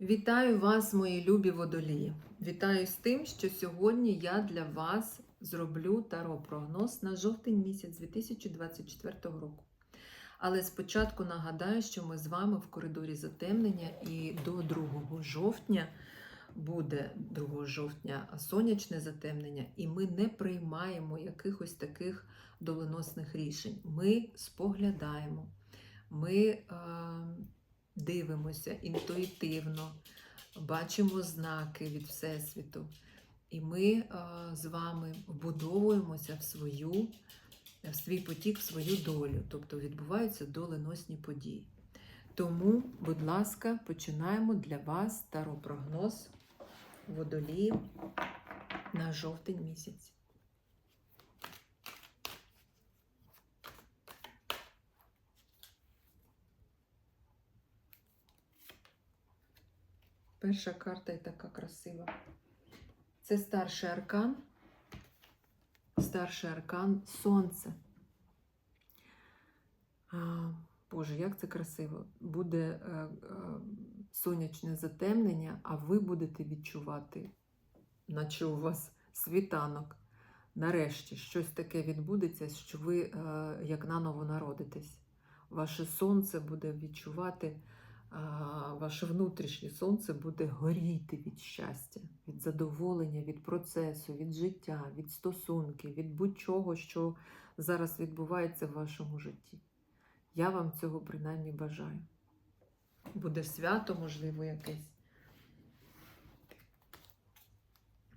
Вітаю вас, мої любі водолії. Вітаю з тим, що сьогодні я для вас зроблю таро-прогноз на жовтень місяць 2024 року. Але спочатку нагадаю, що ми з вами в коридорі затемнення і до 2 жовтня буде 2 жовтня сонячне затемнення, і ми не приймаємо якихось таких доленосних рішень. Ми споглядаємо, ми е, дивимося інтуїтивно, бачимо знаки від Всесвіту. І ми е, з вами вбудовуємося в свою, в свій потік, в свою долю, тобто відбуваються доленосні події. Тому, будь ласка, починаємо для вас таро-прогноз водолії на жовтень місяць. Перша карта і така красива. Це старший аркан. Старший аркан Сонце. А, Боже, як це красиво! Буде е, е, сонячне затемнення, а ви будете відчувати, наче у вас світанок. Нарешті щось таке відбудеться, що ви е, як наново народитесь. Ваше сонце буде відчувати ваше внутрішнє сонце буде горіти від щастя, від задоволення, від процесу, від життя, від стосунків, від будь-чого, що зараз відбувається в вашому житті. Я вам цього принаймні бажаю. Буде свято, можливо, якесь.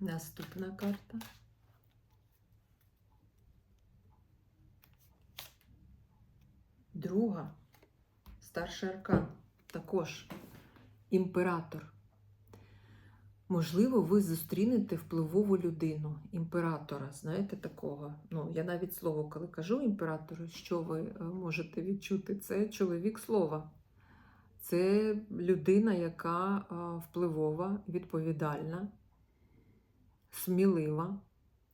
Наступна карта. Друга старший аркан також імператор. Можливо, ви зустрінете впливову людину, імператора, знаєте, такого. Ну, я навіть слово, коли кажу імператору, що ви е, можете відчути, це чоловік слова. Це людина, яка е, впливова, відповідальна, смілива,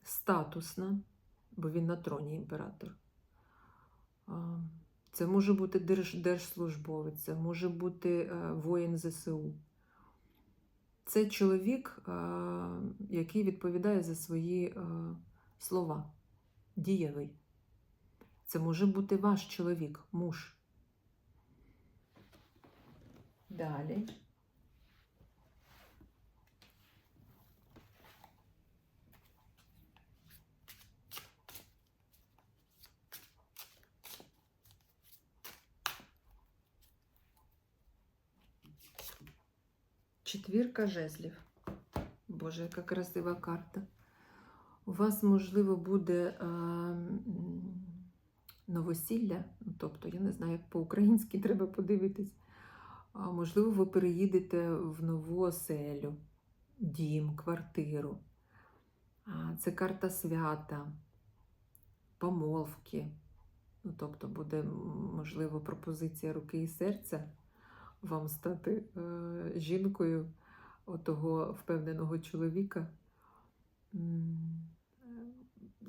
статусна, бо він на троні імператор. Це може бути держ, держслужбовець, це може бути е, воїн ЗСУ. Це чоловік, е, який відповідає за свої е, слова, дієвий. Це може бути ваш чоловік, муж. Далі. Четвірка жезлів. Боже, яка красива карта. У вас, можливо, буде а, новосілля, ну, тобто, я не знаю, як по-українськи треба подивитись. А, Можливо, ви переїдете в нову оселю, дім, квартиру. А, Це карта свята, помолвки. Ну, Тобто, буде, можливо, пропозиція руки і серця вам стати е, жінкою отого впевненого чоловіка.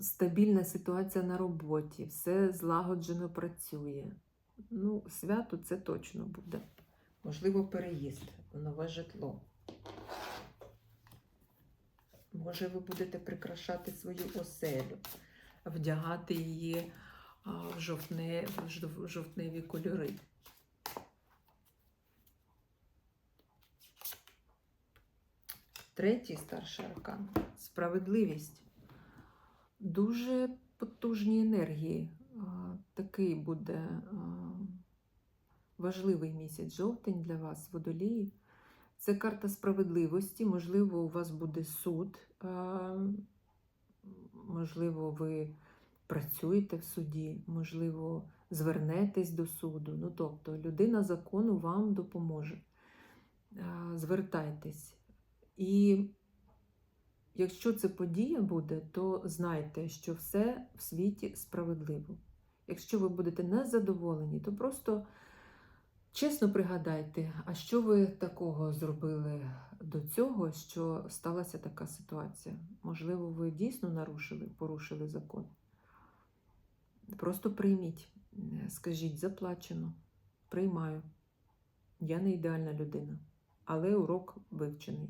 Стабільна ситуація на роботі, все злагоджено працює. Ну, свято це точно буде. Можливо, переїзд в нове житло. Може, ви будете прикрашати свою оселю, вдягати її в жовтне, в жовтневі кольори. Третій старший аркан справедливість. Дуже потужні енергії. Такий буде важливий місяць жовтень для вас, водолії. Це карта справедливості. Можливо, у вас буде суд, можливо, ви працюєте в суді, можливо, звернетесь до суду. Ну, тобто, людина закону вам допоможе. Звертайтесь. І якщо це подія буде, то знайте, що все в світі справедливо. Якщо ви будете незадоволені, то просто чесно пригадайте, а що ви такого зробили до цього, що сталася така ситуація? Можливо, ви дійсно нарушили, порушили закон. Просто прийміть, скажіть, заплачено, приймаю. Я не ідеальна людина але урок вивчений.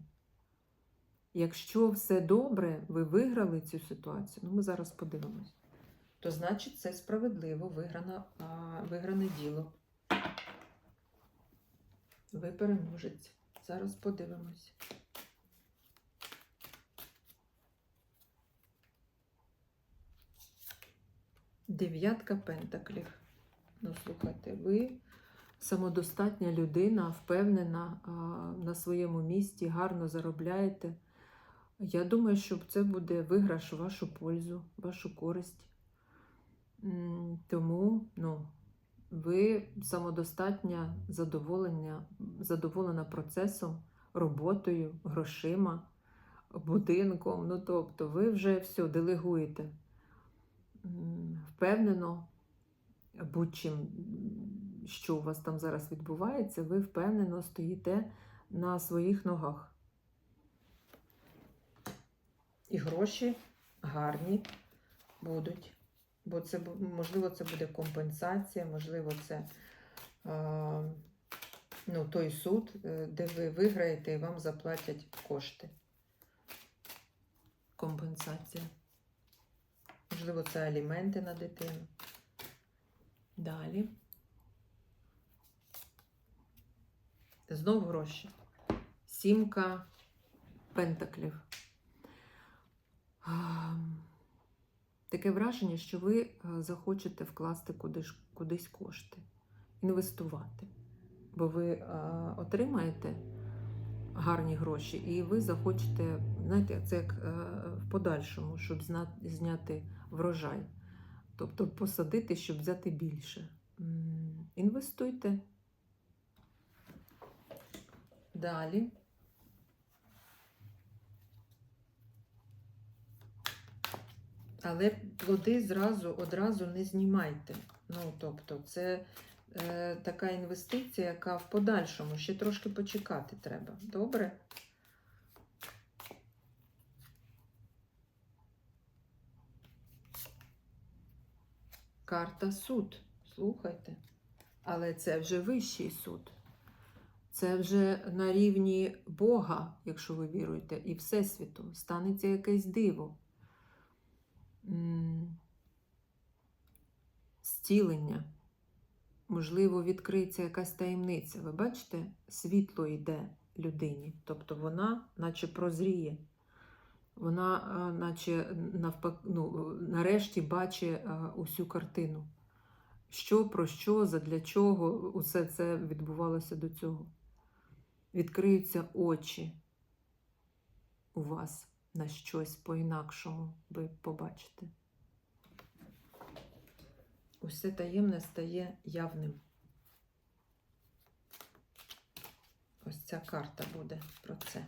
Якщо все добре, ви виграли цю ситуацію, ну ми зараз подивимось, то значить це справедливо виграна, а, вигране діло. Ви переможець. Зараз подивимось. Дев'ятка пентаклів. Ну, слухайте, ви самодостатня людина, впевнена а, на своєму місці, гарно заробляєте. Я думаю, що це буде виграш в вашу пользу, вашу користь. Тому ну, ви самодостатня задоволення, задоволена процесом, роботою, грошима, будинком. Ну, тобто, ви вже все делегуєте. Впевнено, будь-чим, що у вас там зараз відбувається, ви впевнено стоїте на своїх ногах. І гроші гарні будуть. Бо це можливо це буде компенсація, можливо, це е, ну, той суд, е, де ви виграєте і вам заплатять кошти. Компенсація. Можливо, це аліменти на дитину. Далі. Знов гроші. Сімка пентаклів. Таке враження, що ви е, захочете вкласти кудись, кудись кошти, інвестувати. Бо ви е, отримаєте гарні гроші, і ви захочете, знаєте, це як е, в подальшому, щоб зняти врожай. Тобто посадити, щоб взяти більше. Інвестуйте. Далі. Але плоди зразу одразу не знімайте. Ну, тобто, це е, така інвестиція, яка в подальшому ще трошки почекати треба. Добре? Карта суд. Слухайте. Але це вже вищий суд. Це вже на рівні Бога, якщо ви віруєте, і Всесвіту. Станеться якесь диво. М, Зцілення. Можливо, відкриється якась таємниця. Ви бачите, світло йде людині. Тобто вона, наче прозріє. Вона, наче навпак, ну, нарешті бачить усю картину. Що, про що, задля чого усе це відбувалося до цього. Відкриються очі у вас на щось по-інакшому ви побачите. Усе таємне стає явним. Ось ця карта буде про це.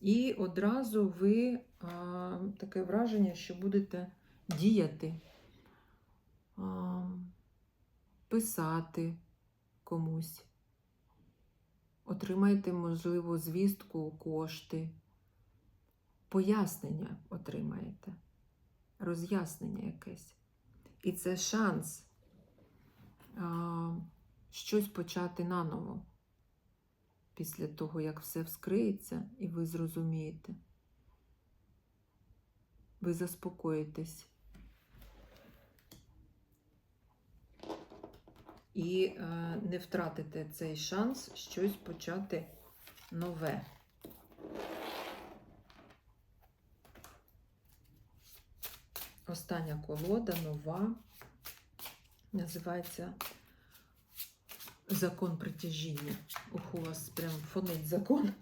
І одразу ви а, таке враження, що будете діяти, а, писати комусь, отримаєте, можливо, звістку, кошти, пояснення отримаєте, роз'яснення якесь. І це шанс а, щось почати наново після того, як все вскриється, і ви зрозумієте. Ви заспокоїтесь. І е, не втратите цей шанс щось почати нове. Остання колода нова. Називається Закон притяжіння. Ух, у вас прям фонить закон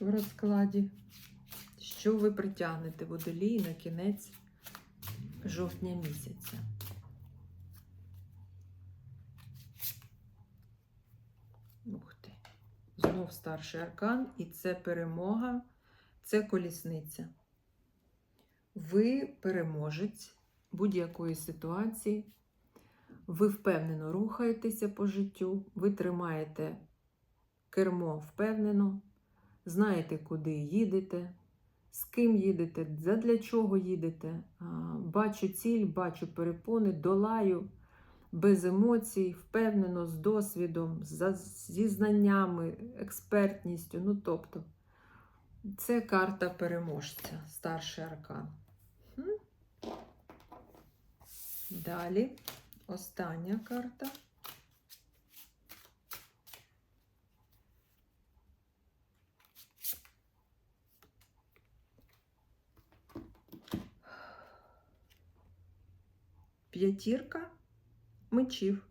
в розкладі. Що ви притягнете водолій на кінець жовтня місяця? Ух ти. Знов старший аркан, і це перемога, це колісниця. Ви переможець будь-якої ситуації. Ви впевнено рухаєтеся по життю, ви тримаєте кермо впевнено, знаєте, куди їдете, з ким їдете, задля чого їдете. Бачу ціль, бачу перепони, долаю без емоцій, впевнено, з досвідом, зі знаннями, експертністю. Ну, тобто, це карта переможця, старший аркан. М? Далі остання карта. П'ятірка мечів.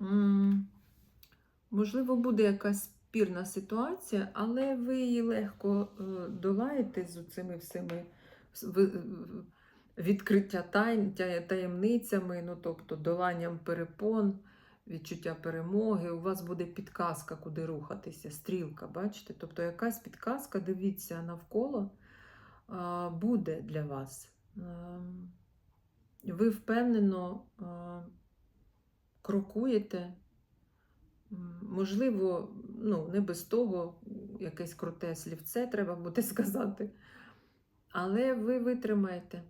М, Можливо, буде якась спірна ситуація, але ви її легко е, долаєте з цими всіми відкриття тайн, таємницями, ну тобто доланням перепон, відчуття перемоги. У вас буде підказка, куди рухатися, стрілка, бачите? Тобто якась підказка, дивіться навколо, буде для вас. Ви впевнено крокуєте. Можливо, ну, не без того, якесь круте слівце треба буде сказати. Але ви витримаєте.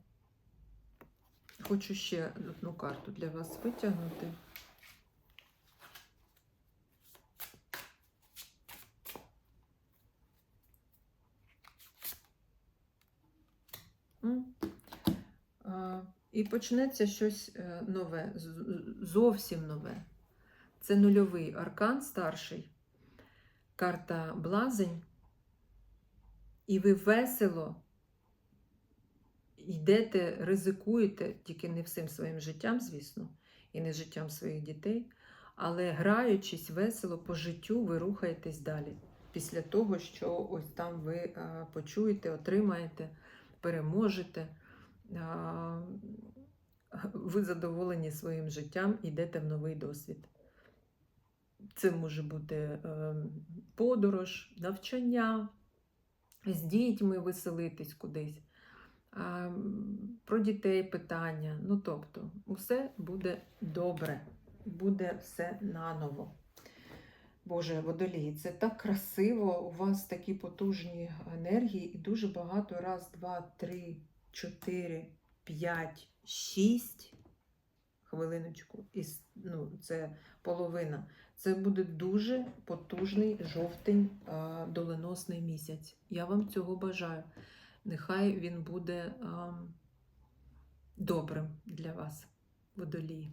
Хочу ще одну карту для вас витягнути. І почнеться щось е, нове, зовсім нове. Це нульовий аркан старший, карта блазень. І ви весело йдете, ризикуєте, тільки не всім своїм життям, звісно, і не життям своїх дітей, але граючись весело по життю, ви рухаєтесь далі. Після того, що ось там ви а, почуєте, отримаєте, переможете. Ви задоволені своїм життям, йдете в новий досвід. Це може бути е, подорож, навчання, з дітьми веселитись кудись, про дітей питання. Ну, тобто, усе буде добре, буде все наново. Боже, водолії, це так красиво, у вас такі потужні енергії, і дуже багато раз, два, три, чотири, п'ять, шість. Хвилиночку, і ну, це половина. Це буде дуже потужний жовтень доленосний місяць. Я вам цього бажаю. Нехай він буде добрим для вас, водолії.